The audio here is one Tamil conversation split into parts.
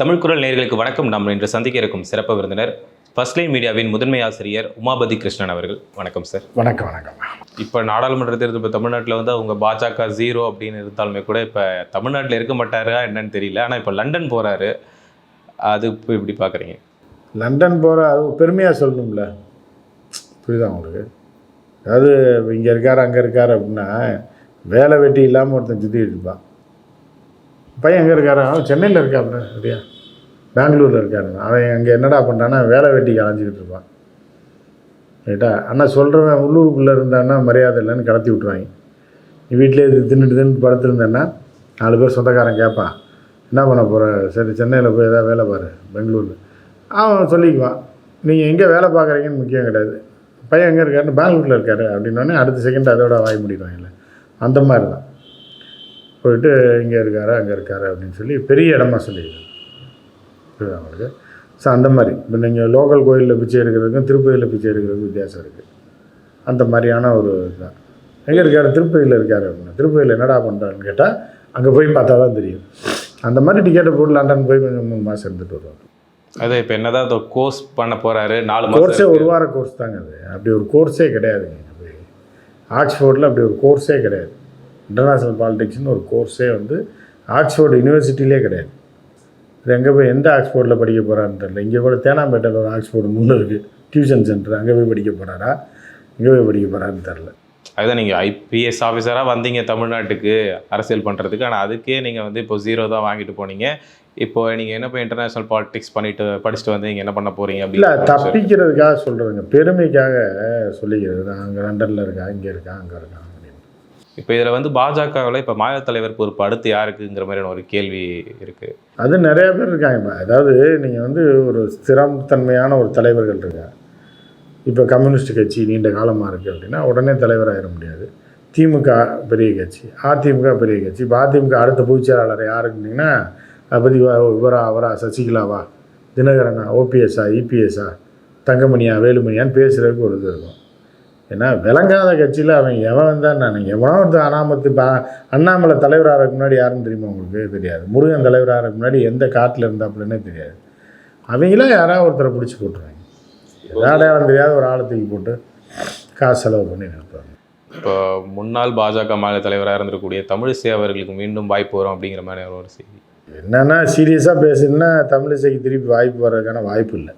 தமிழ் குரல் நேயர்களுக்கு வணக்கம். நாம் இன்று சந்திக்க இருக்கும் சிறப்பு விருந்தினர் ஃபர்ஸ்ட் லைன் மீடியாவின் முதன்மை ஆசிரியர் உமாபதி கிருஷ்ணன் அவர்கள். வணக்கம் சார். வணக்கம் வணக்கம். இப்போ நாடாளுமன்ற தேர்தல் இப்போ தமிழ்நாட்டில் வந்து அவங்க பாஜக ஜீரோ அப்படின்னு இருந்தாலுமே கூட இப்போ தமிழ்நாட்டில் இருக்க மாட்டாரா என்னன்னு தெரியல. ஆனால் இப்போ லண்டன் போகிறாரு அது இப்போ இப்படி பார்க்குறீங்க லண்டன் போகிற அது பெருமையாக சொல்லணும்ல. புரியுதா உங்களுக்கு? அதாவது இங்கே இருக்கார் அங்கே இருக்கார் அப்படின்னா வேலை வெட்டி இல்லாமல் ஒருத்தன் சுற்றிட்டு இருப்பான். பையன் எங்கே இருக்காரு? அவன் சென்னையில் இருக்காப்புல அப்படியா பெங்களூரில் இருக்காரு. அவன் அங்கே என்னடா பண்ணுறான்னா வேலை வெட்டிக்கு அலைஞ்சிக்கிட்டு இருப்பான். ரைட்டா? அண்ணா சொல்கிறவன் உள்ளூருக்குள்ளே இருந்தான்னா மரியாதை இல்லைன்னு கடத்தி விட்ருவாங்க நீ வீட்டிலே இது தின்னுட்டு தின்னுட்டு படுத்துருந்தேன்னா நாலு பேர் சொந்தக்காரன் கேட்பான். என்ன பண்ண போகிற சரி சென்னையில் போய் எதாவது வேலை பாரு பெங்களூரில். அவன் சொல்லிக்குவான் நீங்கள் எங்கே வேலை பார்க்குறீங்கன்னு முக்கியம் கிடையாது. பையன் எங்கே இருக்காருன்னு பெங்களூரில் இருக்காரு அப்படின்னோடனே அடுத்த செகண்ட் அதோட வாய் முடிடுவாங்கல்ல அந்த மாதிரி தான் போயிட்டு இங்கே இருக்காரு அங்கே இருக்காரு அப்படின்னு சொல்லி பெரிய இடமா சொல்லிடுவாங்க புரியுதா உங்களுக்கு? ஸோ அந்த மாதிரி. இப்போ நீங்கள் லோக்கல் கோயிலில் பிச்சை எடுக்கிறதுக்கும் திருப்பதியில் பிச்சை எடுக்கிறதுக்கும் வித்தியாசம் இருக்குது அந்த மாதிரியான ஒரு இதுதான் எங்கே இருக்காரு? திருப்பதியில் இருக்காரு அப்படின்னா திருப்பதியில் என்னடா பண்ணுறாருன்னு கேட்டால் அங்கே போய் பார்த்தா தான் தெரியும். அந்த மாதிரி டிக்கெட்டை போட்டு லண்டன் போய் கொஞ்சம் மூணு மாதம் இருந்துட்டு வருவாங்க அது இப்போ என்னதான் அந்த கோர்ஸ் பண்ண போகிறாரு நாலு கோர்ஸே ஒரு வார கோர்ஸ் தாங்க அது. அப்படி ஒரு கோர்ஸே கிடையாதுங்க ஆக்ஸ்ஃபோர்டில் அப்படி ஒரு கோர்ஸே கிடையாது. இன்டர்நேஷ்னல் பாலிடிக்ஸ்னு ஒரு கோர்ஸே வந்து ஆக்ஸ்ஃபோர்டு யூனிவர்சிட்டிலே கிடையாது. இது எங்கே போய் எந்த ஆக்ஸ்ஃபோர்டில் படிக்க போகிறான்னு தெரியல. இங்கே கூட தேனாம்பேட்டையில் ஒரு ஆக்ஸ்ஃபோர்டு முன்னே இருக்குது டியூஷன் சென்டர். அங்கே போய் படிக்க போகிறாரா இங்கே போய் படிக்க போகிறான்னு தெரில அதுதான் நீங்கள் ஐபிஎஸ் ஆஃபீஸராக வந்தீங்க தமிழ்நாட்டுக்கு அரசியல் பண்ணுறதுக்கு ஆனால் அதுக்கே நீங்கள் வந்து இப்போ ஜீரோ தான் வாங்கிட்டு போனீங்க. இப்போ நீங்கள் என்ன இப்போ இன்டர்நேஷ்னல் பாலிடிக்ஸ் பண்ணிட்டு படிச்சுட்டு வந்து நீங்கள் என்ன பண்ண போகிறீங்க இல்லை அப்படின்னு தப்பிக்கிறதுக்காக சொல்கிறதுங்க பெருமைக்காக சொல்லிக்கிறது. நான் அங்கே லண்டனில் இருக்கா இங்கே இருக்கா அங்கே இருக்கா? அப்படின்னு இப்போ இதில் வந்து பாஜகவில் இப்போ மாநில தலைவர் பொறுப்பு அடுத்து யாருக்குங்கிற மாதிரியான ஒரு கேள்வி இருக்குது அது நிறைய பேர் இருக்காங்க அதாவது நீங்கள் வந்து ஒரு ஸ்திரத்தன்மையான ஒரு தலைவர்கள் இருக்காங்க. இப்போ கம்யூனிஸ்ட் கட்சி நீண்ட காலமாக இருக்குது அப்படின்னா உடனே தலைவராகிட முடியாது. திமுக பெரிய கட்சி அதிமுக பெரிய கட்சி. இப்போ அதிமுக அடுத்த பொதுச்செயலாளர் யாருக்குன்னீங்கன்னா அதை பற்றி இவரா அவரா சசிகலாவா தினகரனா ஓபிஎஸ்ஸா இபிஎஸ்ஸா தங்கமணியா வேலுமணியான்னு பேசுகிறதுக்கு ஒரு இது இருக்கும். ஏன்னா விளங்காத கட்சியில் அவன் எவன் வந்தான் நான்? எவனோ ஒருத்தன் அனாமத்து அண்ணாமலை தலைவராகிறதுக்கு முன்னாடி யாருன்னு தெரியுமா உங்களுக்கு? தெரியாது. முருகன் தலைவராகிறதுக்கு முன்னாடி எந்த காட்டில் இருந்தாப்புலன்னே தெரியாது. அவங்களாம் யாராவது ஒருத்தரை பிடிச்சி போட்டுருவாங்க? ஏதாவது தெரியாத ஒரு ஆளை தூக்கி போட்டு காசு செலவு பண்ணி நிறுத்துவாங்க. இப்போ முன்னாள் பாஜக மாநில தலைவராக இருந்திருக்கக்கூடிய தமிழிசை அவர்களுக்கு மீண்டும் வாய்ப்பு வரும் அப்படிங்கிற மாதிரி ஒரு செய்தி. என்னென்னா சீரியஸாக பேசணுன்னா தமிழிசைக்கு திருப்பி வாய்ப்பு வர்றதுக்கான வாய்ப்பு இல்லை.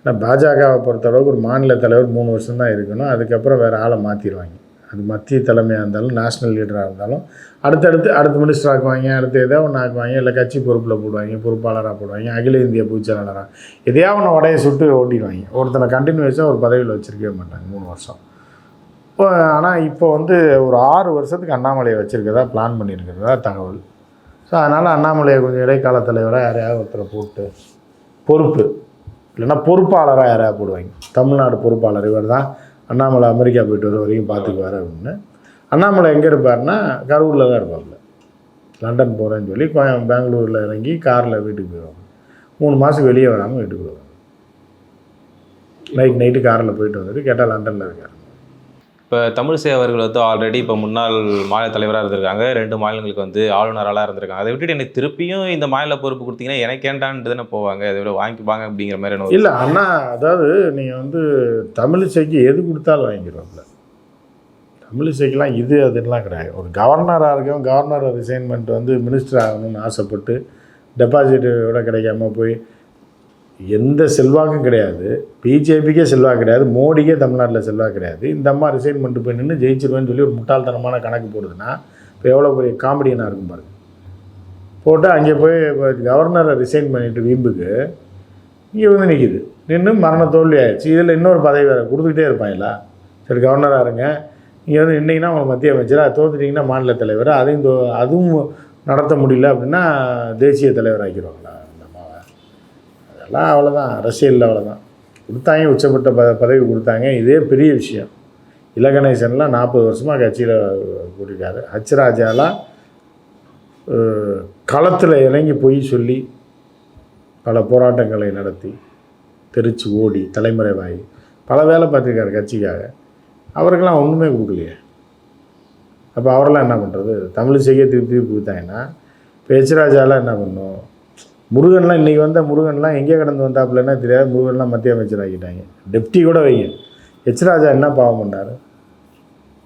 ஏன்னா பாஜகவை பொறுத்தளவுக்கு ஒரு மாநில தலைவர் மூணு வருஷம் தான் இருக்கணும். அதுக்கப்புறம் வேறு ஆளை மாற்றிடுவாங்க அது மத்திய தலைமையாக இருந்தாலும் நேஷ்னல் லீடராக இருந்தாலும் அடுத்தடுத்து அடுத்த மினிஸ்டர் ஆக்குவாங்க அடுத்து எதாவது ஒன்று ஆக்குவாங்க இல்லை கட்சி பொறுப்பில் போடுவாங்க பொறுப்பாளராக போடுவாங்க அகில இந்திய பொதுச்செயலாளராக எதையாவது ஒன்று உடைய சுட்டு ஓட்டிடுவாங்க. ஒருத்தனை கண்டினியூஸாக ஒரு பதவியில் வச்சிருக்கவே மாட்டாங்க மூணு வருஷம். இப்போ ஆனால் இப்போ வந்து ஒரு ஆறு வருஷத்துக்கு அண்ணாமலையை வச்சுருக்கதா பிளான் பண்ணியிருக்கிறதா தகவல். ஸோ அதனால் அண்ணாமலையை கொஞ்சம் இடைக்கால தலைவராக யாரையாவது ஒருத்தரை போட்டு பொறுப்பு. இல்லைன்னா பொறுப்பாளராக யாராவது போடுவாங்க. தமிழ்நாடு பொறுப்பாளர் இவர் தான். அண்ணாமலை அமெரிக்கா போயிட்டு வர வரைக்கும் பார்த்துக்குவார் அப்படின்னு. அண்ணாமலை எங்கே இருப்பார்னா கரூரில் தான் இருப்பார்ல லண்டன் போகிறேன்னு சொல்லி கோயம் பெங்களூரில் இறங்கி காரில் வீட்டுக்கு போயிடுவாங்க. மூணு மாதம் வெளியே வராமல் வீட்டுக்கு வருவாங்க நைட் நைட்டு காரில் போயிட்டு வந்துட்டு கேட்டால் லண்டனில் இருக்கார். இப்போ தமிழிசை அவர்கள் வந்து ஆல்ரெடி இப்போ முன்னாள் மாநில தலைவராக இருந்திருக்காங்க. ரெண்டு மாநிலங்களுக்கு வந்து ஆளுநராக இருந்திருக்காங்க. அதை விட்டுட்டு எனக்கு திருப்பியும் இந்த மாநில பொறுப்பு கொடுத்தீங்கன்னா எனக்கு தானே போவாங்க. அதை விட வாங்கிப்பாங்க அப்படிங்கிற மாதிரி ஒரு இல்லை அண்ணா அதாவது நீங்கள் வந்து தமிழிசைக்கு எது கொடுத்தாலும் வாங்கிடுவோம்ல தமிழிசைக்கெலாம் இது அதுலாம் கிடையாது. ஒரு கவர்னராக இருக்கும் கவர்னர் ரிசைன்மெண்ட் வந்து மினிஸ்டர் ஆகணும்னு ஆசைப்பட்டு டெபாசிட்டோட கிடைக்காம போய் எந்த செல்வாக்கும் கிடையாது. பிஜேபிக்கே செல்வாக்கு கிடையாது. மோடிக்கே தமிழ்நாட்டில் செல்வாக்கு கிடையாது. இந்த அம்மா பண்ணிட்டு போய் நின்று ஜெயிச்சிருவேன்னு சொல்லி ஒரு முட்டாள்தனமான கணக்கு போடுதுன்னா இப்போ எவ்வளோ பெரிய காமெடியனாக இருக்கும் பாருங்க. போட்டு அங்கே போய் இப்போ கவர்னரை ரிசைன் பண்ணிட்டு வீம்புக்கு இங்கே வந்து நிற்கிது நின்று மரண தோல்வி ஆயிடுச்சு. இதில் இன்னொரு பதவி வேறு கொடுத்துக்கிட்டே இருப்பாங்களா சரி கவர்னராக இருங்க. இங்கே வந்து இன்னைக்குன்னா உங்களை மத்திய அமைச்சராக தோத்துட்டிங்கன்னா மாநில தலைவர் அதையும் தோ அதுவும் நடத்த முடியல அப்படின்னா தேசிய தலைவர் ஆக்கிடுவாங்களா அதெல்லாம் அவ்வளோதான் அரசியலில் அவ்வளோதான் கொடுத்தாங்க உச்சப்பட்ட ப பதவி கொடுத்தாங்க. இதே பெரிய விஷயம். இலகணேசன்லாம் நாற்பது வருஷமாக கட்சியில் கூட்டிருக்காரு ஹச்ராஜாலாம் களத்தில் இறங்கி போய் சொல்லி பல போராட்டங்களை நடத்தி தெரிச்சு ஓடி தலைமறைவாகி பல வேலை பார்த்துருக்காரு கட்சிக்காக. அவருக்கெல்லாம் ஒன்றுமே கொடுக்கலையே. அப்போ அவரெல்லாம் என்ன பண்ணுறது தமிழிசைக்கே திருப்பி திருப்பி கொடுத்தாங்கன்னா இப்போ எச்ராஜாலாம் என்ன பண்ணும்? முருகன்லாம் இன்றைக்கி வந்த முருகன்லாம் எங்கே கடந்து வந்தாப்புலன்னா தெரியாது. முருகன்லாம் மத்திய அமைச்சர் ஆக்கிட்டாங்க. டெப்டி கூட வைங்க. எச் ராஜா என்ன பாவம் பண்ணார்?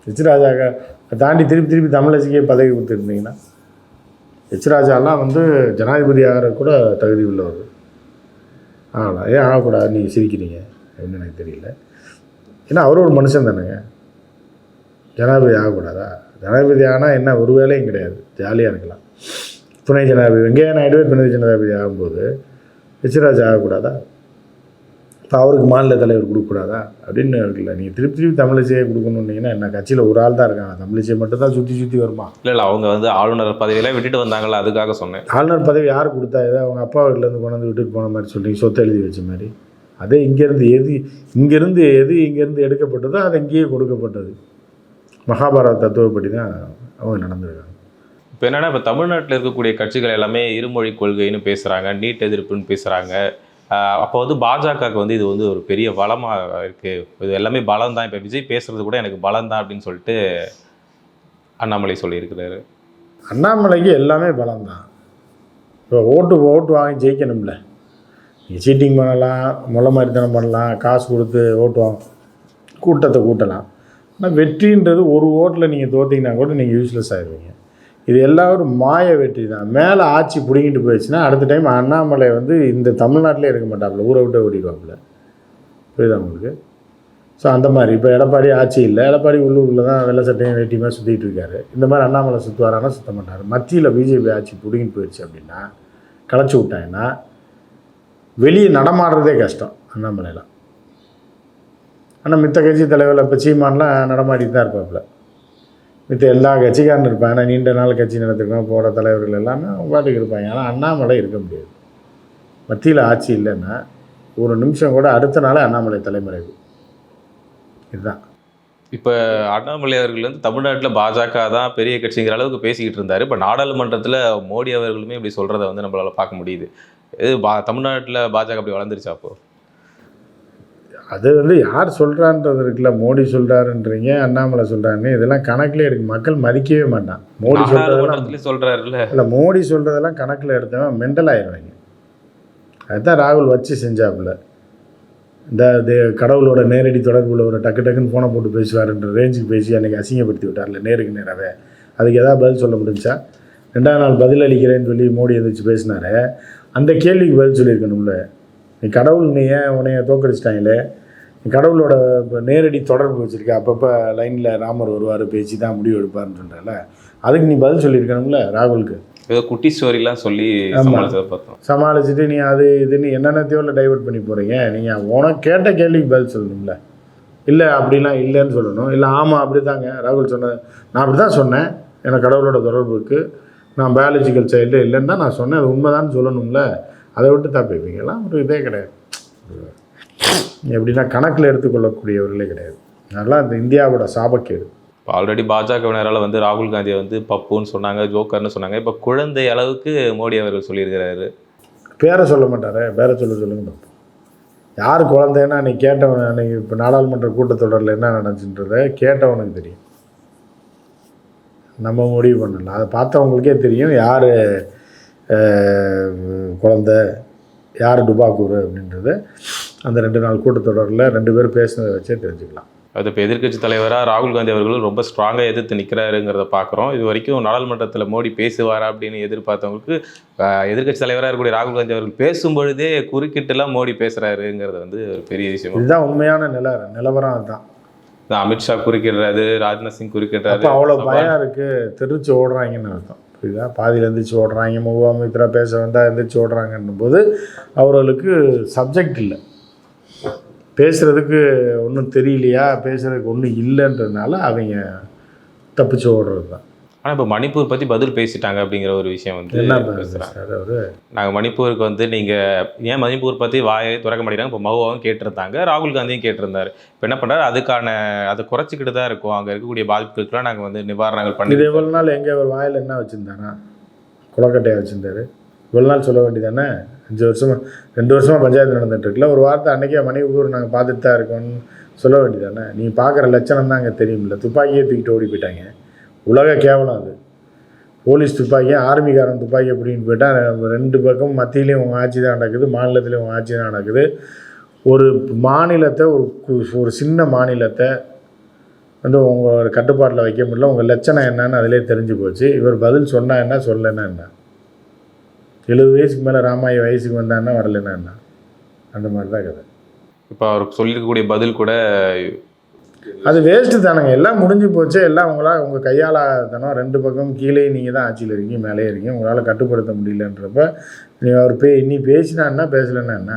எச் ராஜாக்க தாண்டி திருப்பி திருப்பி தமிழச்சிக்கே பதவி கொடுத்துருந்தீங்கன்னா எச் ராஜாலாம் வந்து ஜனாதிபதி ஆகிற கூட தகுதி உள்ளவர். ஆகலாம் ஏன் ஆகக்கூடாது? நீங்கள் சிரிக்கிறீங்க. அப்படின்னு எனக்கு தெரியல. ஏன்னா அவர் ஒரு மனுஷன் தானேங்க. ஜனாதிபதி ஆகக்கூடாதா? ஜனாதிபதி ஆனால் என்ன ஒரு வேலையும் கிடையாது. ஜாலியாக இருக்கலாம். துணை ஜனாதிபதி. வெங்கையா நாயுடுவே துணை ஜனாதிபதி ஆகும்போது எச்ராஜ் ஆகக்கூடாதா? இப்போ அவருக்கு மாநில தலைவர் கொடுக்கக்கூடாதா? அப்படின்னு இருக்குல்ல. நீங்கள் திருப்பி திருப்பி தமிழிசையை கொடுக்கணுன்னீங்கன்னா என்ன கட்சியில் ஒரு ஆள் தான் இருக்காங்க. தமிழிசை மட்டும் தான் சுற்றி சுற்றி வருமா? இல்லை இல்லை அவங்க வந்து ஆளுநர் பதவியெல்லாம் விட்டுட்டு வந்தாங்கல்ல அதுக்காக சொன்னேன். ஆளுநர் பதவி யார் கொடுத்தா? ஏதோ அவங்க அப்பா வீட்டிலேருந்து கொண்டு வந்து விட்டுட்டு போன மாதிரி சொல்றீங்க சொத்தை எழுதி வச்ச மாதிரி. அதே இங்கேருந்து எது இங்கேருந்து எது இங்கேருந்து எடுக்கப்பட்டதோ அது இங்கேயே கொடுக்கப்பட்டது. மகாபாரத தத்துவப்படி தான் அவங்க நடந்திருக்காங்க. இப்போ என்னென்னா இப்போ தமிழ்நாட்டில் இருக்கக்கூடிய கட்சிகள் எல்லாமே இருமொழி கொள்கைன்னு பேசுகிறாங்க நீட் எதிர்ப்புன்னு பேசுகிறாங்க அப்போ வந்து பாஜகவுக்கு வந்து இது வந்து ஒரு பெரிய பலமாக இருக்குது இது எல்லாமே பலம் தான். இப்போ விஜய் பேசுகிறது கூட எனக்கு பலம் தான் அப்படின்னு சொல்லிட்டு அண்ணாமலை சொல்லியிருக்கிறாரு. அண்ணாமலைக்கு எல்லாமே பலம்தான் இப்போ ஓட்டு ஓட்டு வாங்கி ஜெயிக்கணும்ல. நீங்கள் சீட்டிங் பண்ணலாம் முளை மாதிரித்தனம் பண்ணலாம் காசு கொடுத்து ஓட்டு வாங்க கூட்டத்தை கூட்டலாம். ஆனால் வெற்றின்றது ஒரு ஓட்டில் நீங்கள் தோத்தீங்கன்னா கூட நீங்கள் யூஸ்லெஸ் ஆயிடுவீங்க இது எல்லாம் ஒரு மாய வெற்றி தான் மேலே ஆட்சி பிடிங்கிட்டு போயிடுச்சுன்னா அடுத்த டைம் அண்ணாமலை வந்து இந்த தமிழ்நாட்டிலே இருக்க மாட்டாப்புல ஊரை விட்டு ஓடிடுவாப்புல. புரியுதா உங்களுக்கு? ஸோ அந்த மாதிரி. இப்போ எடப்பாடி ஆட்சி இல்லை. எடப்பாடி உள்ளூரில் தான் வெள்ளை சட்டையும் வேட்டியுமே சுற்றிட்டு இருக்காரு. இந்த மாதிரி அண்ணாமலை சுற்றுவாரானா சுத்த மாட்டார். மத்தியில் பிஜேபி ஆட்சி பிடிங்கிட்டு போயிடுச்சு அப்படின்னா களைச்சி விட்டாங்கன்னா வெளியே நடமாடுறதே கஷ்டம் அண்ணாமலையில் ஆனால் மித்த கட்சி தலைவரில் இப்போ சீமான்லாம் நடமாடிட்டு தான் இருப்பாப்புல. மித்த எல்லா கட்சிக்காரன் இருப்பாங்க ஆனால் நீண்ட நாள் கட்சி நடத்திருக்கோம் போகிற தலைவர்கள் எல்லாமே அவங்க பாட்டுக்கு இருப்பாங்க. ஆனால் அண்ணாமலை இருக்க முடியாது. மத்தியில் ஆட்சி இல்லைன்னா ஒரு நிமிஷம் கூட அடுத்த நாளே அண்ணாமலை தலைமறைவு இதுதான். இப்போ அண்ணாமலை அவர்கள் வந்து தமிழ்நாட்டில் பாஜக தான் பெரிய கட்சிங்கிற அளவுக்கு பேசிக்கிட்டு இருந்தார். இப்போ நாடாளுமன்றத்தில் மோடி அவர்களுமே இப்படி சொல்கிறத வந்து நம்மளால் பார்க்க முடியுது. இது பா தமிழ்நாட்டில் பாஜக அப்படி வளர்ந்துருச்சா அப்போது அது வந்து யார் சொல்கிறான்றது இருக்குல்ல மோடி சொல்கிறாருன்றீங்க அண்ணாமலை சொல்கிறாருன்னு இதெல்லாம் கணக்கில் எடுக்க மக்கள் மதிக்கவே மாட்டான். மோடி சொல்கிறதெல்லாம் சொல்கிறாருல்ல இல்லை மோடி சொல்கிறதெல்லாம் கணக்கில் எடுத்தவன் மெண்டல் ஆயிடுவாங்க. அதுதான் ராகுல் வச்சு செஞ்சாப்புல. இந்த இது கடவுளோட நேரடி தொடர்புல ஒரு டக்கு டக்குன்னு ஃபோனை போட்டு பேசுவாருன்ற ரேஞ்சுக்கு பேசி அன்றைக்கி அசிங்கப்படுத்தி விட்டார்ல நேருக்கு நேராகவே அதுக்கு எதாவது பதில் சொல்ல முடிஞ்சா? ரெண்டாவது நாள் பதில் அளிக்கிறேன்னு சொல்லி மோடி எந்திரிச்சு பேசினாரு. அந்த கேள்விக்கு பதில் சொல்லியிருக்கணும்ல. நீ கடவுள் நீ ஏன் உன்னைய தோக்கடிச்சிட்டாங்களே கடவுளோட இப்ப நேரடி தொடர்பு வச்சுருக்க. அப்பப்போ லைனில் ராமர் வருவார் பேசி தான் முடிவு எடுப்பாருன்னு சொல்கிறல அதுக்கு நீ பதில் சொல்லியிருக்கணும்ல ராகுலுக்கு? ஏதோ குட்டி ஸ்டோரிலாம் சொல்லி பார்த்தோம். சமாளிச்சுட்டு நீ அது இதுன்னு என்னென்னத்தையோல டைவர்ட் பண்ணி போகிறீங்க நீங்கள் உனக்கு கேட்ட கேள்விக்கு பதில் சொல்லணும்ல. இல்லை அப்படிலாம் இல்லைன்னு சொல்லணும். இல்லை ஆமாம் அப்படி தாங்க ராகுல் சொன்னது நான் அப்படி தான் சொன்னேன். எனக்கு கடவுளோட தொடர்பு இருக்குது நான் பயாலஜிக்கல் சைல்டு இல்லைன்னு தான் நான் சொன்னேன். அது உண்மைதான்னு சொல்லணும்ல. அதை விட்டு தப்பிப்பீங்களாம் ஒரு இதே கிடையாது. எப்படின்னா கணக்கில் எடுத்துக்கொள்ளக்கூடியவர்களே கிடையாது. அதெல்லாம் இந்த இந்தியாவோட சாபக்கேடு. இப்போ ஆல்ரெடி பாஜகவினரால் வந்து ராகுல் காந்தியை வந்து பப்புன்னு சொன்னாங்க ஜோக்கர்னு சொன்னாங்க. இப்போ குழந்தை அளவுக்கு மோடி அவர்கள் சொல்லியிருக்கிறாரு. பேரை சொல்ல மாட்டாரே பேரை சொல்ல சொல்லுங்க பார்ப்போம் யார் குழந்தைன்னா நீ கேட்டவன் அன்னைக்கு இப்போ நாடாளுமன்ற கூட்டத்தொடரில் என்ன நடந்துச்சுன்றத கேட்டவனுக்கு தெரியும். நம்ம முடிவு பண்ணலாம். அதை பார்த்தவங்களுக்கே தெரியும் யார் குழந்தை யார் டுபாக்கூர் அப்படின்றது அந்த ரெண்டு நாள் கூட்டத்தொடரில் ரெண்டு பேரும் பேசுனதை வச்சே தெரிஞ்சுக்கலாம். அது இப்போ எதிர்க்கட்சி தலைவராக ராகுல் காந்தி அவர்கள் ரொம்ப ஸ்ட்ராங்காக எதிர்த்து நிற்கிறாருங்கிறத பார்க்குறோம் இது வரைக்கும் நாடாளுமன்றத்தில் மோடி பேசுவாரா அப்படின்னு எதிர்பார்த்தவங்களுக்கு எதிர்க்கட்சி தலைவராக இருக்கக்கூடிய ராகுல் காந்தி அவர்கள் பேசும் பொழுதே குறுக்கிட்டுலாம் மோடி பேசுகிறாருங்கிறது வந்து ஒரு பெரிய விஷயம் இதுதான் உண்மையான நில நிலவரம் அதுதான். தான் அமித்ஷா குறுக்கிடுறாரு ராஜ்நாத் சிங் குறுக்கிடுறாரு அவ்வளோ பயம் இருக்குது தெரிச்சு ஓடுறாங்கன்னு அர்த்தம். புரியுதா பாதியில் எந்திரிச்சு ஓடுறாங்க முகாமித்ரா பேச வந்தால் எந்திரிச்சு ஓடுறாங்கன்னும் போது அவர்களுக்கு சப்ஜெக்ட் இல்லை. பேசுகிறதுக்கு ஒன்றும் தெரியலையா? பேசுகிறதுக்கு ஒன்றும் இல்லைன்றதுனால அவங்க தப்பிச்சு ஓடுறது தான் ஆனால் இப்போ மணிப்பூர் பற்றி பதில் பேசிட்டாங்க அப்படிங்கிற ஒரு விஷயம் வந்து என்ன பேசுகிறாங்க நாங்கள் மணிப்பூருக்கு வந்து நீங்கள் ஏன் மணிப்பூர் பற்றி வாயை திறக்க மாட்டேங்கிறாங்க? இப்போ மகுவாவும் கேட்டிருந்தாங்க ராகுல் காந்தியும் கேட்டிருந்தாரு. இப்போ என்ன பண்ணுறாரு அதுக்கான அதை குறைச்சிக்கிட்டு தான் இருக்கும். அங்கே இருக்கக்கூடிய பாதிப்புகளுக்கெல்லாம் நாங்கள் வந்து நிவாரணங்கள் பண்ணி இது எவ்வளோ நாள் எங்கே ஒரு வாயில் என்ன வச்சுருந்தானா குளக்கட்டையை வச்சுருந்தாரு. இவ்வளோ நாள் சொல்ல வேண்டியதானே? அஞ்சு வருஷமா ரெண்டு வருஷமாக பஞ்சாயத்து நடந்துட்டு இருக்குல்ல ஒரு வார்த்தை அன்றைக்கே மணிப்பூர் நாங்கள் பார்த்துட்டு தான் இருக்கோம்னு சொல்ல வேண்டியதானே? நீ பார்க்குற லட்சணம் தான் அங்கே தெரியுமில்ல துப்பாக்கியே தூக்கிட்டு ஓடி போயிட்டாங்க. உலக கேவலம் அது. போலீஸ் துப்பாக்கி ஆர்மிக்காரன் துப்பாக்கி அப்படின்னு போயிட்டால் ரெண்டு பக்கம் மத்தியிலையும் உங்கள் ஆட்சி தான் நடக்குது மாநிலத்திலையும் உங்கள் ஆட்சி தான் நடக்குது. ஒரு மாநிலத்தை ஒரு ஒரு சின்ன மாநிலத்தை வந்து உங்கள் கட்டுப்பாட்டில் வைக்க முடியல. உங்கள் லட்சணம் என்னன்னு அதிலே தெரிஞ்சு போச்சு. இவர் பதில் சொன்னா என்ன சொல்லலைன்னா என்ன? எழுபது வயசுக்கு மேலே ராமாய வயசுக்கு வந்தான்னா வரலைன்னா என்ன? அந்த மாதிரி தான் கதை. இப்போ அவருக்கு சொல்லியிருக்கக்கூடிய பதில் கூட அது வேஸ்ட்டு தானுங்க. எல்லாம் முடிஞ்சு போச்சு. எல்லாம் உங்களால் உங்கள் கையாளாதனம் ரெண்டு பக்கம் கீழே நீங்கள் தான் ஆட்சியில் இருக்கீங்க மேலே இருக்கீங்க. உங்களால் கட்டுப்படுத்த முடியலன்றப்ப நீ அவர் பே நீ பேசினா என்ன பேசலைன்னா என்ன?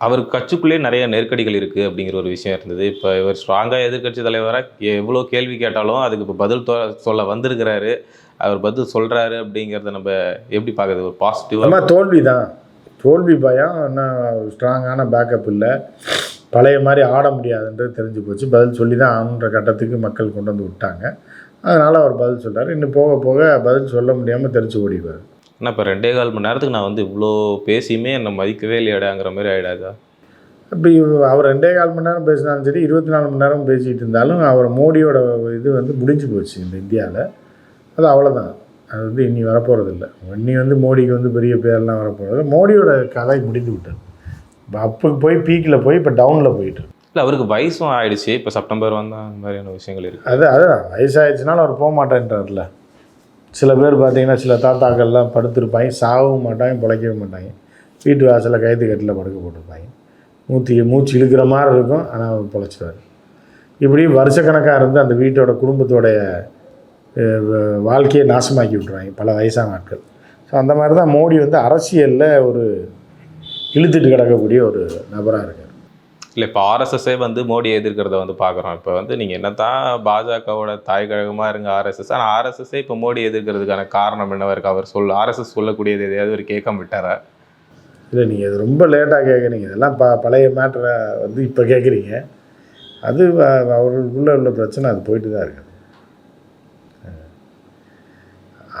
அவருக்கு கட்சிக்குள்ளே நிறைய நெருக்கடிகள் இருக்குது அப்படிங்கிற ஒரு விஷயம் இருந்தது. இப்போ இவர் ஸ்ட்ராங்காக எதிர்க்கட்சி தலைவராக எவ்வளோ கேள்வி கேட்டாலும் அதுக்கு இப்போ பதில் சொல்ல வந்திருக்கிறாரு. அவர் பதில் சொல்கிறாரு அப்படிங்கிறத நம்ம எப்படி பார்க்குறது? ஒரு பாசிட்டிவாக தோல்வி தான் தோல்வி பயம் இன்னும் ஸ்ட்ராங்கான பேக்கப் இல்லை. பழைய மாதிரி ஆட முடியாதுன்றது தெரிஞ்சு போச்சு. பதில் சொல்லி தான் ஆகணுன்ற கட்டத்துக்கு மக்கள் கொண்டு வந்து விட்டாங்க. அதனால் அவர் பதில் சொல்றாரு. இன்னும் போக போக பதில் சொல்ல முடியாமல் தெரிச்சு ஓடிடுவார். ஆனால் இப்போ ரெண்டே கால் மணி நேரத்துக்கு நான் வந்து இவ்வளோ பேசியுமே என்னை மதிக்கவே இல்லையாடாங்கிற மாதிரி ஆகிடாதா இப்போ அவர் ரெண்டே கால் மணி நேரம் பேசினாலும் சரி இருபத்தி நாலு மணி நேரம் பேசிகிட்டு இருந்தாலும் அவர் மோடியோட இது வந்து முடிஞ்சு போச்சு இந்த இந்தியாவில் அது அவ்வளோதான் அது வந்து இனி வரப்போகிறதில்ல இன்னி வந்து மோடிக்கு வந்து பெரிய பேர்லாம் வரப்போகிறது மோடியோட கதை முடிந்து விட்டது. இப்போ அப்போ போய் பீக்கில் போய் இப்போ டவுனில் போயிட்டு இல்லை அவருக்கு வயசும் ஆயிடுச்சு. இப்போ செப்டம்பர் வந்தால் அந்த மாதிரியான விஷயங்கள் இருக்குது அது அதுதான் வயசாகிடுச்சுனாலும் அவர் போக மாட்டேன்றார்ல. சில பேர் பார்த்தீங்கன்னா சில தாத்தாக்கள்லாம் படுத்திருப்பாங்க சாகவும் மாட்டாங்க பிழைக்கவும் மாட்டாங்க. வீட்டு வாசலில் கயிற்று கட்டில் படுக்க போட்டிருப்பாங்க. மூச்சு மூச்சு இழுக்கிற மாதிரி இருக்கும் ஆனால் அவர் பொழைச்சிடுவார் இப்படி வருஷக்கணக்காக இருந்து அந்த வீட்டோட குடும்பத்தோடைய வாழ்க்கையை நாசமாக்கி விட்ருவாங்க பல வயசான ஆட்கள். ஸோ அந்த மாதிரி தான் மோடி வந்து அரசியலில் ஒரு இழுத்துட்டு கிடக்கக்கூடிய ஒரு நபராக இருக்கார். இல்லை இப்போ ஆர்எஸ்எஸ்ஸே வந்து மோடி எதிர்க்கிறத வந்து பார்க்குறோம் இப்போ வந்து நீங்கள் என்ன தான் பாஜகவோட தாய் கழகமாக இருங்க ஆர்எஸ்எஸ் ஆனால் ஆர்எஸ்எஸ்ஸே இப்போ மோடி எதிர்க்கிறதுக்கான காரணம் என்னவா இருக்கு? அவர் சொல்ல ஆர்எஸ்எஸ் சொல்லக்கூடியது எதையாவது ஒரு கேட்காம விட்டாரா? இல்லை நீங்கள் இது ரொம்ப லேட்டாக கேட்குறீங்க இதெல்லாம் ப பழைய மேட்டரை வந்து இப்போ கேட்குறீங்க அது அவர்களுக்குள்ள உள்ள பிரச்சனை அது போயிட்டு தான் இருக்குது.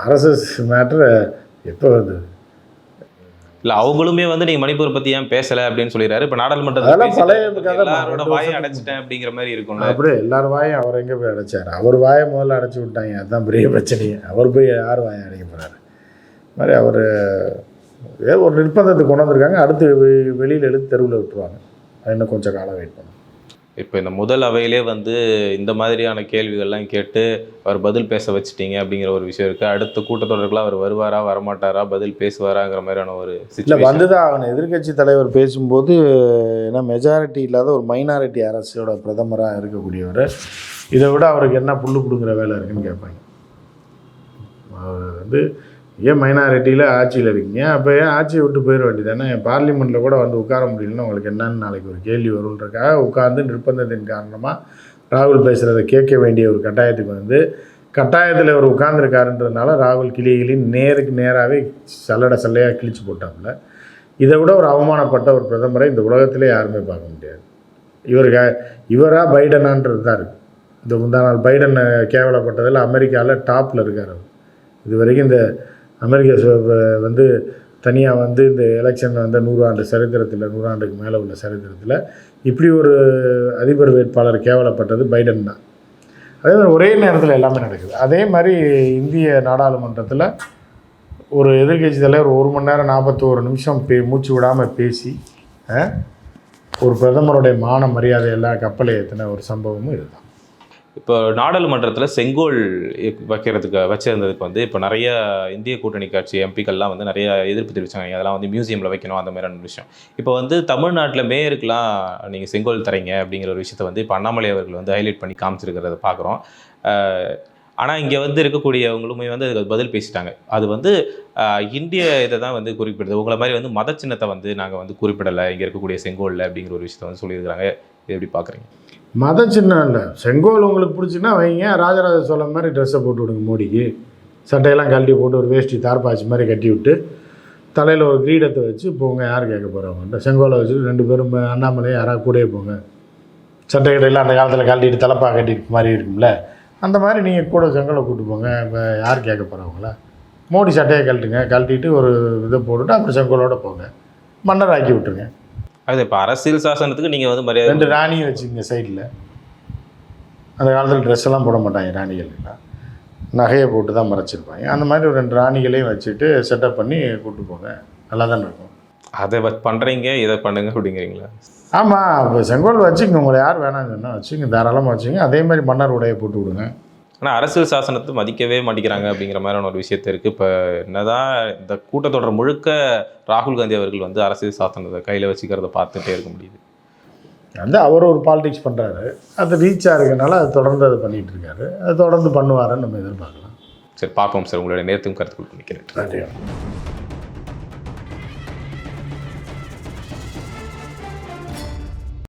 ஆர்எஸ்எஸ் மேட்ரு எப்போ வருது இல்லை அவங்களுமே வந்து நீங்கள் மணிப்பூர் பற்றி ஏன் பேசலை அப்படின்னு சொல்லிடுறாரு. இப்போ நாடாளுமன்றத்தில் வாயை அடைச்சிட்டேன் அப்படிங்கிற மாதிரி இருக்கும்ல. அப்படியே எல்லார் வாயும் அவர் எங்கே போய் அடைச்சார்? அவர் வாயை முதல்ல அடைச்சி விட்டாங்க. அதுதான் பெரிய பிரச்சனையே. அவர் போய் யார் வாயை அடைக்க போகிறாரு மாதிரி அவர் ஏதோ ஒரு நிர்பந்தத்துக்கு கொண்டு வந்திருக்காங்க. அடுத்து வெளியில் எடுத்து தெருவில் விட்டுருவாங்க. இன்னும் கொஞ்சம் காலம் வெயிட் பண்ணணும். இப்போ இந்த முதல் அவையிலே வந்து இந்த மாதிரியான கேள்விகள்லாம் கேட்டு அவர் பதில் பேச வச்சிட்டீங்க அப்படிங்கிற ஒரு விஷயம் இருக்குது அடுத்த கூட்டத்தொடருக்குலாம் அவர் வருவாரா வரமாட்டாரா பதில் பேசுவாராங்கிற மாதிரியான ஒரு இல்லை வந்துதான் தான் ஆகணும். எதிர்க்கட்சி தலைவர் பேசும்போது ஏன்னா மெஜாரிட்டி இல்லாத ஒரு மைனாரிட்டி அரசோட பிரதமராக இருக்கக்கூடியவர் இதை விட அவருக்கு என்ன புல்லு பிடுங்குற வேலை இருக்குன்னு கேட்பாங்க. அவர் வந்து ஏன் மைனாரிட்டியில் ஆட்சியில் இருக்கீங்க? அப்போ ஏன் ஆட்சியை விட்டு போயிட வேண்டியதானே பார்லிமெண்ட்டில் கூட வந்து உட்கார முடியலன்னா உங்களுக்கு என்னன்னு நாளைக்கு ஒரு கேள்வி வருன்றக்காக உட்கார்ந்து நிர்பந்தத்தின் காரணமாக ராகுல் பேசுகிறத கேட்க வேண்டிய ஒரு கட்டாயத்துக்கு வந்து கட்டாயத்தில் அவர் உட்கார்ந்துருக்காருன்றதுனால ராகுல் கிளி கிளி நேருக்கு நேராகவே சல்லடை சல்லையாக கிழிச்சு போட்டாப்புல. இதை விட ஒரு அவமானப்பட்ட ஒரு பிரதமரை இந்த உலகத்திலே யாருமே பார்க்க முடியாது. இவருக்கு இவராக பைடனான்றது தான் இருக்குது இந்த முந்தா நாள் பைடன் கேவலப்பட்டதில் அமெரிக்காவில் டாப்பில் இருக்கார் அவர். இது வரைக்கும் இந்த அமெரிக்க வந்து தனியாக வந்து இந்த எலெக்ஷன் வந்து நூறாண்டு சரித்திரத்தில் நூறாண்டுக்கு மேலே உள்ள சரித்திரத்தில் இப்படி ஒரு அதிபர் வேட்பாளர் கேவலப்பட்டது பைடன் தான். அதே மாதிரி ஒரே நேரத்தில் எல்லாமே நடக்குது. அதே மாதிரி இந்திய நாடாளுமன்றத்தில் ஒரு எதிர்கட்சி தலைவர் ஒரு மணி நேரம் நாற்பத்தோரு நிமிஷம் பே மூச்சு விடாமல் பேசி ஒரு பிரதமருடைய மான மரியாதையெல்லாம் கப்பலை ஏற்றின ஒரு சம்பவமும் இதுதான். இப்போ நாடாளுமன்றத்தில் செங்கோல் வைக்கிறதுக்கு வச்சிருந்ததுக்கு வந்து இப்போ நிறைய இந்திய கூட்டணி கட்சி எம்பிக்கள்லாம் வந்து நிறைய எதிர்ப்பு தெரிவிச்சாங்க. அதெல்லாம் வந்து மியூசியமில் வைக்கணும் அந்த மாதிரியான விஷயம். இப்போ வந்து தமிழ்நாட்டில் மேயருக்கெலாம் நீங்கள் செங்கோல் தரீங்க அப்படிங்கிற ஒரு விஷயத்தை வந்து இப்போ அண்ணாமலை அவர்கள் வந்து ஹைலைட் பண்ணி காமிச்சிருக்கிறத பார்க்குறோம். ஆனால் இங்கே வந்து இருக்கக்கூடியவங்களுமே வந்து அதுக்கு பதில் பேசிட்டாங்க. அது வந்து இந்திய இதை தான் வந்து குறிப்பிடுது. உங்களை மாதிரி வந்து மத சின்னத்தை வந்து நாங்கள் வந்து குறிப்பிடலை. இங்கே இருக்கக்கூடிய செங்கோலில் அப்படிங்கிற ஒரு விஷயத்தை வந்து சொல்லியிருக்கிறாங்க. இது எப்படி பார்க்குறீங்க? மத சின்னம் இல்லை. செங்கோல் உங்களுக்கு பிடிச்சின்னா வைங்க. ராஜராஜ சோழன் மாதிரி ட்ரெஸ்ஸை போட்டு விடுங்க மோடிக்கு. சட்டையெல்லாம் கழட்டி போட்டு ஒரு வேஷ்டி தார்பாய்ச்சி மாதிரி கட்டி விட்டு தலையில் ஒரு கிரீடத்தை வச்சு போங்க யார் கேட்க போகிறவங்கள்ட்ட செங்கோலை வச்சுட்டு ரெண்டு பேரும் அண்ணாமலையும் யாராவது கூடயே போங்க. சட்டை கடையில் அந்த காலத்தில் கழட்டிட்டு தலைப்பா கட்டிட்டு மாதிரி இருக்கும்ல. அந்த மாதிரி நீங்கள் கூட செங்கோலை கூட்டு போங்க. இப்போ யார் கேட்க போகிறவங்கள மோடி சட்டையை கழட்டுங்க. கழட்டிட்டு ஒரு இதை போட்டுட்டு அப்புறம் செங்கோலோடு போங்க. மன்னர் ஆக்கி விட்டுருங்க. அது இப்போ அரசியல் சாசனத்துக்கு நீங்கள் வந்து மரியாதை ரெண்டு ராணியும் வச்சுக்கோங்க சைடில் அந்த காலத்தில் ட்ரெஸ் எல்லாம் போட மாட்டாங்க ராணிகள்லாம் நகையை போட்டு தான் மறைச்சிருப்பாங்க. அந்த மாதிரி ஒரு ரெண்டு ராணிகளையும் வச்சுட்டு செட்டப் பண்ணி கூட்டு போங்க. நல்லா தானே இருக்கும். அதை பண்றீங்க இதை பண்ணுங்க அப்படிங்கிறீங்களா? ஆமாம் இப்போ செங்கோல் வச்சுங்க உங்களை யார் வேணாம்னு சொன்னால் வச்சுங்க தாராளமாக வச்சுங்க. அதே மாதிரி மன்னர் உடையை போட்டு விடுங்க. ஆனால் அரசியல் சாசனத்தை மதிக்கவே மாட்டேங்கிறாங்க அப்படிங்கிற மாதிரியான ஒரு விஷயத்த இருக்கு. இப்போ என்னதான் இந்த கூட்டத்தொடர் முழுக்க ராகுல் காந்தி அவர்கள் வந்து அரசியல் சாசனத்தை கையில் வச்சுக்கிறத பார்த்துட்டே இருக்க முடியுது. வந்து அவர் ஒரு பாலிடிக்ஸ் பண்ணுறாரு அது ரீச்சாக இருக்கனால அது தொடர்ந்து அதை பண்ணிகிட்டு இருக்காரு. அது தொடர்ந்து பண்ணுவாருன்னு நம்ம எதிர்பார்க்கலாம். சரி பார்ப்போம் சார். உங்களுடைய நேர்த்தும் கருத்துக்கள் பண்ணிக்கிறேன் நன்றி.